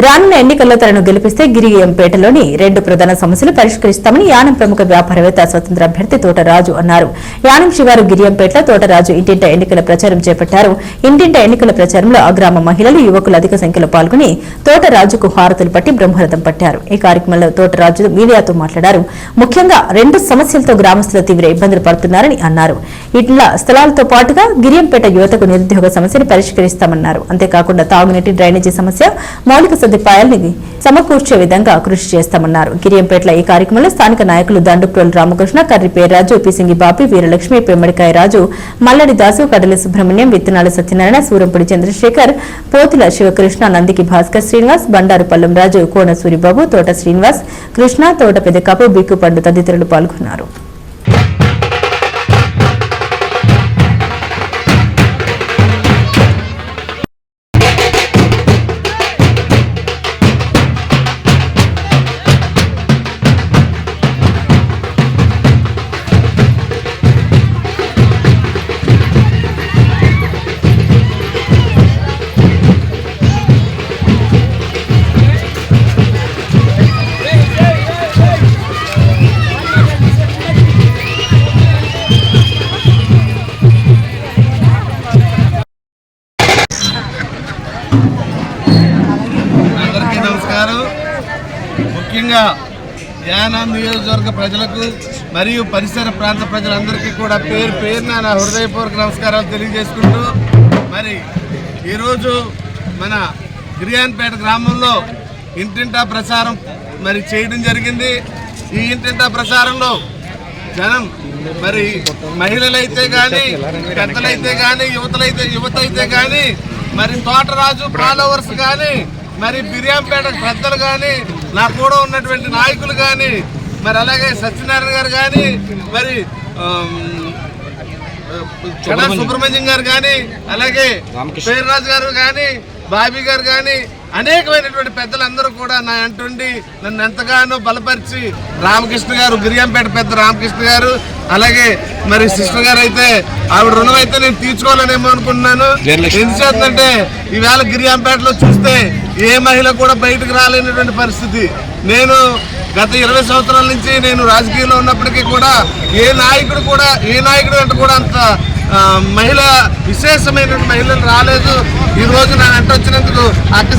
రానున్న ఎన్నికల్లో తనను గెలిపిస్తే గిరియంపేటలోని రెండు ప్రధాన సమస్యలు పరిష్కరిస్తామని యానం ప్రముఖ వ్యాపారవేత్త స్వతంత్ర అభ్యర్థి తోటరాజు అన్నారు. యానం శివారు గిరియంపేటలో తోటరాజు ఇంటింట ఎన్నికల ప్రచారం చేపట్టారు. ఇంటింట ఎన్నికల ప్రచారంలో అగ్రామ మహిళలు యువకులు అధిక సంఖ్యలో పాల్గొని తోటరాజుకు హారతులు పట్టి బ్రహ్మరథం పట్టారు. ఈ కార్యక్రమంలో తోటరాజు మీడియాతో మాట్లాడారు. ముఖ్యంగా రెండు సమస్యలతో గ్రామస్తులు తీవ్ర ఇబ్బందులు పడుతున్నారని అన్నారు. ఇట్లా స్థలాలతో పాటుగా గిరియంపేట యువతకు నిరుద్యోగ సమస్యను పరిష్కరిస్తామన్నారు. అంతేకాకుండా తాగునీటి డ్రైనేజీ సమస్య మౌలిక సదుపాయాలని సమకూర్చే విధంగా కృషి చేస్తామన్నారు. గిరియంపేటలో ఈ కార్యక్రమంలో స్థానిక నాయకులు దండుప్రోలు రామకృష్ణ కర్రిపేరాజు పిసింగి బాపి వీరలక్ష్మి పెమ్మడికాయ రాజు మల్లడి దాసు కడలి సుబ్రహ్మణ్యం విత్తనాల సత్యనారాయణ సూరంపుడి చంద్రశేఖర్ పోతుల శివకృష్ణ నందికి భాస్కర్ శ్రీనివాస్ బండారు పల్లం రాజు కోన సూరిబాబు తోట శ్రీనివాస్ కృష్ణ తోట పెదకాపు బిక్కుపండు తదితరులు పాల్గొన్నారు. అందరికీ నమస్కారం. ముఖ్యంగా యానా నియోజకవర్గ ప్రజలకు మరియు పరిసర ప్రాంత ప్రజలందరికీ కూడా పేరు పేరున నా హృదయపూర్వక నమస్కారాలు తెలియజేసుకుంటూ మరి ఈరోజు మన గిరియాన్పేట గ్రామంలో ఇంటింటా ప్రచారం మరి చేయడం జరిగింది. ఈ ఇంటింటా ప్రచారంలో జనం మరి మహిళలైతే కానీ పెద్దలైతే కానీ యువతలైతే యువత అయితే కానీ మరి తోటరాజు ఫాలోవర్స్ కానీ మరి బిర్యాంపేట పెద్దలు కానీ నా కూడా ఉన్నటువంటి నాయకులు కానీ మరి అలాగే సత్యనారాయణ గారు కానీ మరి సుబ్రహ్మణ్యం గారు కానీ అలాగే పేర్రాజు గారు కానీ బాబీ గారు కానీ అనేకమైనటువంటి పెద్దలందరూ కూడా నా అంటుండి నన్ను ఎంతగానో బలపరిచి రామకృష్ణ గారు గిరియంపేట పెద్ద రామకృష్ణ గారు అలాగే మరి సిస్టర్ గారు అయితే ఆవిడ రుణం అయితే నేను తీర్చుకోవాలనేమో అనుకుంటున్నాను. ఎందుచేతంటే ఈవేళ గిరియంపేటలో చూస్తే ఏ మహిళ కూడా బయటకు రాలేనటువంటి పరిస్థితి. నేను గత ఇరవై సంవత్సరాల నుంచి నేను రాజకీయంలో ఉన్నప్పటికీ కూడా ఏ నాయకుడు కూడా ఏ నాయకుడు అంటే కూడా అంత మహిళ విశేషమైన మహిళలు రాలేదు. ఈ రోజు నా వెంట వచ్చినందుకు అక్క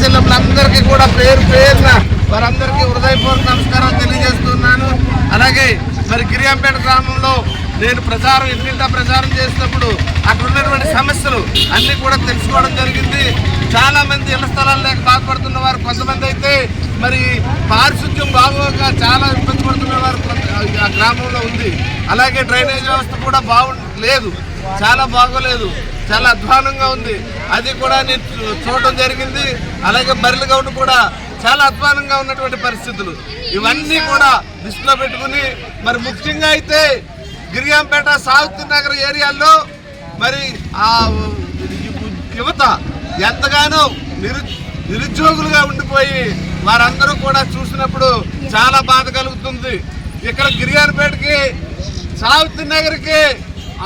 కూడా పేరు పేరున వారందరికీ హృదయపూర్వక నమస్కారం తెలియజేస్తున్నాను. అలాగే మరి గిరియాంపేట గ్రామంలో నేను ప్రచారం ఇంటింటా ప్రచారం చేసినప్పుడు అక్కడ ఉన్నటువంటి సమస్యలు అన్నీ కూడా తెలుసుకోవడం జరిగింది. చాలామంది ఇళ్ళ స్థలాలు లేక బాధపడుతున్న వారు కొంతమంది అయితే మరి పారిశుద్ధ్యం బాగోక చాలా ఇబ్బంది పడుతున్న వారు ఆ గ్రామంలో ఉంది. అలాగే డ్రైనేజ్ వ్యవస్థ కూడా బాగు లేదు. చాలా బాగోలేదు. చాలా అధ్వానంగా ఉంది. అది కూడా నేను చూ- జరిగింది. అలాగే బర్రెల గౌడు కూడా చాలా అధ్వానంగా ఉన్నటువంటి పరిస్థితులు. ఇవన్నీ కూడా దృష్టిలో పెట్టుకుని మరి ముఖ్యంగా అయితే గిరియాంపేట సావిత్రి నగర్ ఏరియాల్లో మరి ఆ యువత ఎంతగానో నిరు నిరుద్యోగులుగా ఉండిపోయి వారందరూ కూడా చూసినప్పుడు చాలా బాధ కలుగుతుంది. ఇక్కడ గిరియానపేటకి సావిత్రి నగర్కి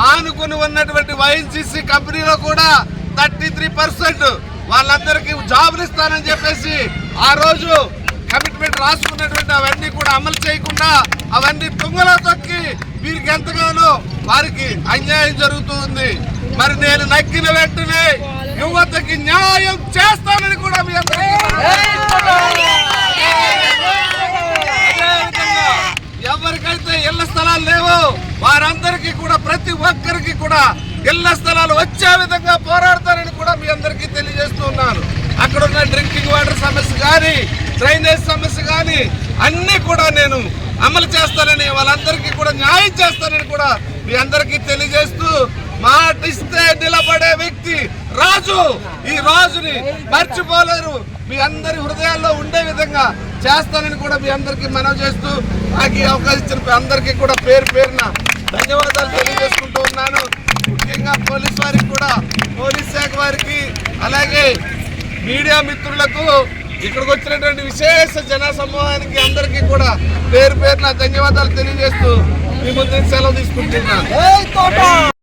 ఆనుకుని ఉన్నటువంటి వైఎన్సీసీ కంపెనీలో కూడా థర్టీ త్రీ పర్సెంట్ వాళ్ళందరికీ జాబులు ఇస్తానని చెప్పేసి ఆ రోజు కమిట్మెంట్ రాసుకున్నటువంటి అవన్నీ కూడా అమలు చేయకుండా అవన్నీ తుంగలో తొక్కి వీరికి ఎంతగానో వారికి అన్యాయం జరుగుతుంది. మరి నేను నక్కిన వెంటనే యువతకి న్యాయం చేస్తానని కూడా మీ అందరికీ ఎవరికైతే ఇళ్ళ స్థలాలు లేవో వారందరికీ కూడా ప్రతి ఒక్కరికి కూడా ఇళ్ళ స్థలాలు వచ్చే విధంగా పోరాడతారని కూడా మీ అందరికీ తెలియజేస్తున్నాను అక్కడ ఉన్న డ్రింకింగ్ వాటర్ సమస్య కానీ డ్రైనేజ్ సమస్య కానీ అన్నీ కూడా నేను అమలు చేస్తానని వాళ్ళందరికీ కూడా న్యాయం చేస్తానని కూడా మీ అందరికీ తెలియజేస్తూ మాటిస్తే నిలబడే వ్యక్తి రాజు. ఈ రాజుని మర్చిపోలేరు. మీ అందరి హృదయాల్లో ఉండే విధంగా చేస్తానని కూడా మీ అందరికీ మనవి చేస్తూ నాకు ఈ అవకాశం ఇచ్చిన అందరికీ కూడా పేరు పేరున ధన్యవాదాలు తెలియజేసుకుంటూ ఉన్నాను. ముఖ్యంగా పోలీస్ వారికి కూడా పోలీస్ శాఖ వారికి అలాగే మీడియా మిత్రులకు ఇక్కడికి వచ్చినటువంటి విశేష జన సమూహానికి అందరికీ కూడా పేరు పేరున ధన్యవాదాలు తెలియజేస్తూ మీ ముందు సెలవు తీసుకుంటున్నాను.